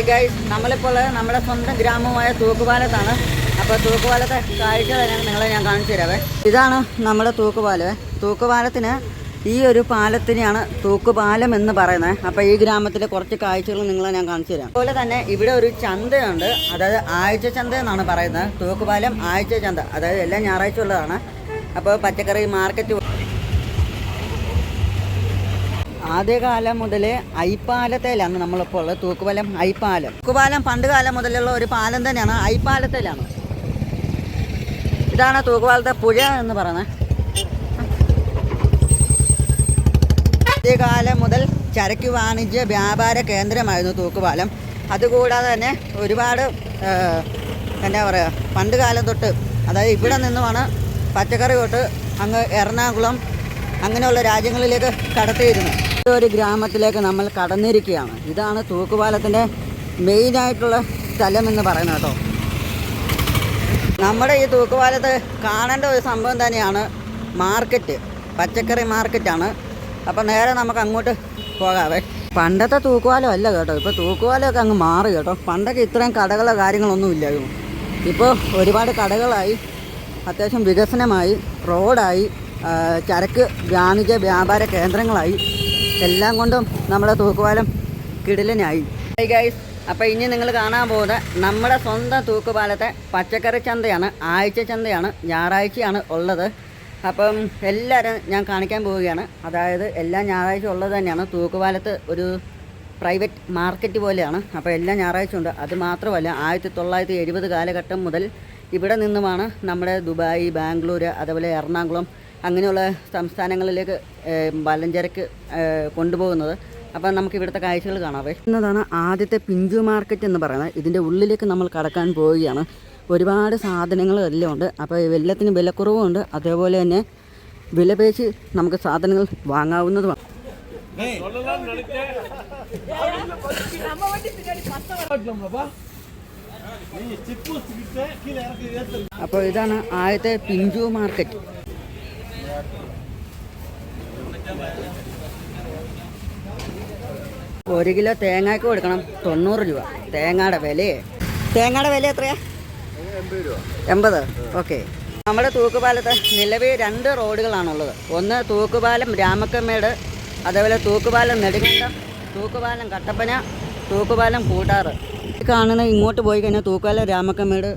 Hi guys നമ്മളിപ്പോൾ നമ്മുടെ സ്വന്തം ഗ്രാമമായ തൂക്കുപാലത്താണ്. അപ്പോൾ തൂക്കുപാലത്തെ കാഴ്ച നിങ്ങളെ ഞാൻ കാണിച്ചു തരാവേ. ഇതാണ് നമ്മുടെ തൂക്കുപാലം. തൂക്കുപാലത്തിന് ഈ ഒരു പാലത്തിനെയാണ് തൂക്കുപാലം എന്ന് പറയുന്നത്. അപ്പോൾ ഈ ഗ്രാമത്തിലെ കുറച്ച് കാഴ്ചകൾ നിങ്ങളെ ഞാൻ കാണിച്ചു തരാം. അതുപോലെ തന്നെ ഇവിടെ ഒരു ചന്തയുണ്ട്. അതായത് ആഴ്ച ചന്ത എന്നാണ് പറയുന്നത്. തൂക്കുപാലം ആഴ്ച ചന്ത. അതായത് എല്ലാ ഞായറാഴ്ച ഉള്ളതാണ്. അപ്പോൾ പച്ചക്കറി മാർക്കറ്റ് ആദ്യകാലം മുതൽ ഐപ്പാലത്തേലാണ് നമ്മളിപ്പോൾ ഉള്ളത്. തൂക്കുപാലം ഐപ്പാലം തൂക്കുപാലം പണ്ട് കാലം മുതലുള്ള ഒരു പാലം തന്നെയാണ് ഐപ്പാലത്തേലാണ് ഇതാണ് തൂക്കുപാലത്തെ പുഴ എന്ന് പറയുന്നത്. ആദ്യകാലം മുതൽ ചരക്ക് വാണിജ്യ വ്യാപാര കേന്ദ്രമായിരുന്നു തൂക്കുപാലം. അതുകൂടാതെ തന്നെ ഒരുപാട് എന്താ പറയുക പണ്ട് കാലം തൊട്ട് അതായത് ഇവിടെ നിന്നുമാണ് പച്ചക്കറി തൊട്ട് അങ്ങ് എറണാകുളം അങ്ങനെയുള്ള രാജ്യങ്ങളിലേക്ക് കടത്തിയിരുന്നു ഒരു ഗ്രാമത്തിലേക്ക് നമ്മൾ കടന്നിരിക്കുകയാണ്. ഇതാണ് തൂക്കുപാലത്തിന്റെ മെയിനായിട്ടുള്ള സ്ഥലം എന്ന് പറയുന്നത് കേട്ടോ. നമ്മുടെ ഈ തൂക്കുപാലത്ത് കാണേണ്ട ഒരു സംഭവം തന്നെയാണ് മാർക്കറ്റ്. പച്ചക്കറി മാർക്കറ്റാണ്. അപ്പോൾ നേരെ നമുക്ക് അങ്ങോട്ട് പോകാവേ. പണ്ടത്തെ തൂക്കുപാലം അല്ല കേട്ടോ. ഇപ്പോൾ തൂക്കുപാലമൊക്കെ അങ്ങ് മാറി കേട്ടോ. പണ്ടൊക്കെ ഇത്രയും കടകളോ കാര്യങ്ങളൊന്നും ഇല്ലായിരുന്നു. ഇപ്പോൾ ഒരുപാട് കടകളായി. അത്യാവശ്യം വികസനമായി റോഡായി ചരക്ക് വാണിജ്യ വ്യാപാര കേന്ദ്രങ്ങളായി. എല്ലാം കൊണ്ടും നമ്മുടെ തൂക്കുപാലം കിടിലനായി. ഗൈസ് അപ്പോൾ ഇനി നിങ്ങൾ കാണാൻ പോകുന്നത് നമ്മുടെ സ്വന്തം തൂക്കുപാലത്തെ പച്ചക്കറി ചന്തയാണ് ആഴ്ച ചന്തയാണ് ഞായറാഴ്ചയാണ് ഉള്ളത്. അപ്പം എല്ലാവരും ഞാൻ കാണിക്കാൻ പോവുകയാണ്. അതായത് എല്ലാ ഞായറാഴ്ച ഉള്ളത് തന്നെയാണ്. തൂക്കുപാലത്ത് ഒരു പ്രൈവറ്റ് മാർക്കറ്റ് പോലെയാണ്. അപ്പോൾ എല്ലാ ഞായറാഴ്ച ഉണ്ട്. അത് മാത്രമല്ല ആയിരത്തി തൊള്ളായിരത്തി എഴുപത് കാലഘട്ടം മുതൽ ഇവിടെ നിന്നുമാണ് നമ്മുടെ ദുബായ് ബാംഗ്ലൂർ അതുപോലെ എറണാകുളം അങ്ങനെയുള്ള സംസ്ഥാനങ്ങളിലേക്ക് വലഞ്ചരക്ക് കൊണ്ടുപോകുന്നത്. അപ്പം നമുക്ക് ഇവിടുത്തെ കാഴ്ചകൾ കാണാവേ എന്നതാണ് ആദ്യത്തെ പിഞ്ചു മാർക്കറ്റ് എന്ന് പറയുന്നത്. ഇതിന്റെ ഉള്ളിലേക്ക് നമ്മൾ കടക്കാൻ പോവുകയാണ്. ഒരുപാട് സാധനങ്ങൾ എല്ലാം ഉണ്ട്. അപ്പോൾ എല്ലാത്തിനും വിലക്കുറവുമുണ്ട് അതേപോലെ തന്നെ വിലപേശി നമുക്ക് സാധനങ്ങൾ വാങ്ങാവുന്നതുമാണ്. അപ്പോൾ ഇതാണ് ആദ്യത്തെ പിഞ്ചു മാർക്കറ്റ്. ഒരു കിലോ തേങ്ങയ്ക്ക് കൊടുക്കണം. തൊണ്ണൂറ് രൂപ. തേങ്ങയുടെ വിലയെ? തേങ്ങയുടെ വില എത്രയാ? എൺപത് ഓക്കെ. നമ്മുടെ തൂക്കുപാലത്ത് നിലവിൽ രണ്ട് റോഡുകളാണുള്ളത്. ഒന്ന് തൂക്കുപാലം രാമക്കമ്മേട് അതേപോലെ തൂക്കുപാലം നെടുങ്കണ്ടം തൂക്കുപാലം കട്ടപ്പന തൂക്കുപാലം കൂട്ടാറ്. കാണുന്ന ഇങ്ങോട്ട് പോയി കഴിഞ്ഞാൽ തൂക്കുപാലം രാമക്കമ്മേട്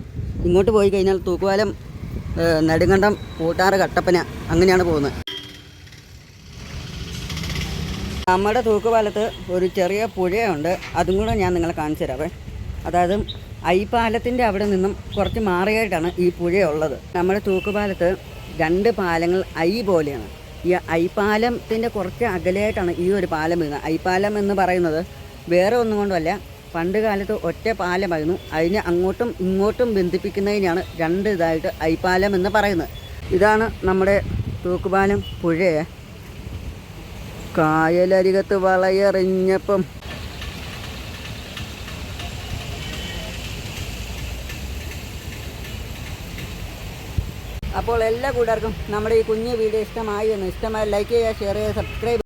ഇങ്ങോട്ട് പോയി കഴിഞ്ഞാൽ തൂക്കുപാലം നെടുങ്കണ്ടം കൂട്ടാറ് കട്ടപ്പന അങ്ങനെയാണ് പോകുന്നത്. നമ്മുടെ തൂക്കുപാലത്ത് ഒരു ചെറിയ പുഴയുണ്ട്. അതും കൂടെ ഞാൻ നിങ്ങളെ കാണിച്ചു തരാവേ. അതായത് ഐപ്പാലത്തിന്റെ അവിടെ നിന്നും കുറച്ച് മാറിയായിട്ടാണ് ഈ പുഴയുള്ളത്. നമ്മുടെ തൂക്കുപാലത്ത് രണ്ട് പാലങ്ങൾ ഐ പോലെയാണ്. ഈ ഐപ്പാലത്തിന്റെ കുറച്ച് അകലെയായിട്ടാണ് ഈ ഒരു പാലം വരുന്നത് ഐപ്പാലം എന്ന് പറയുന്നത് വേറെ ഒന്നും കൊണ്ടുമല്ല പണ്ട് കാലത്ത് ഒറ്റ പാലമായിരുന്നു. അതിനെ അങ്ങോട്ടും ഇങ്ങോട്ടും ബന്ധിപ്പിക്കുന്നതിനാണ് രണ്ട് ഇതായിട്ട് ഐപ്പാലം എന്ന് പറയുന്നത്. ഇതാണ് നമ്മുടെ തൂക്കുപാലം പുഴയെ. കായലരികത്ത് വളയെറിഞ്ഞപ്പം അപ്പോൾ എല്ലാ കൂട്ടുകാർക്കും നമ്മുടെ ഈ കുഞ്ഞു വീഡിയോ ഇഷ്ടമായി എന്ന് ഇഷ്ടമായി ലൈക്ക് ചെയ്യുക ഷെയർ ചെയ്യുക സബ്സ്ക്രൈബ്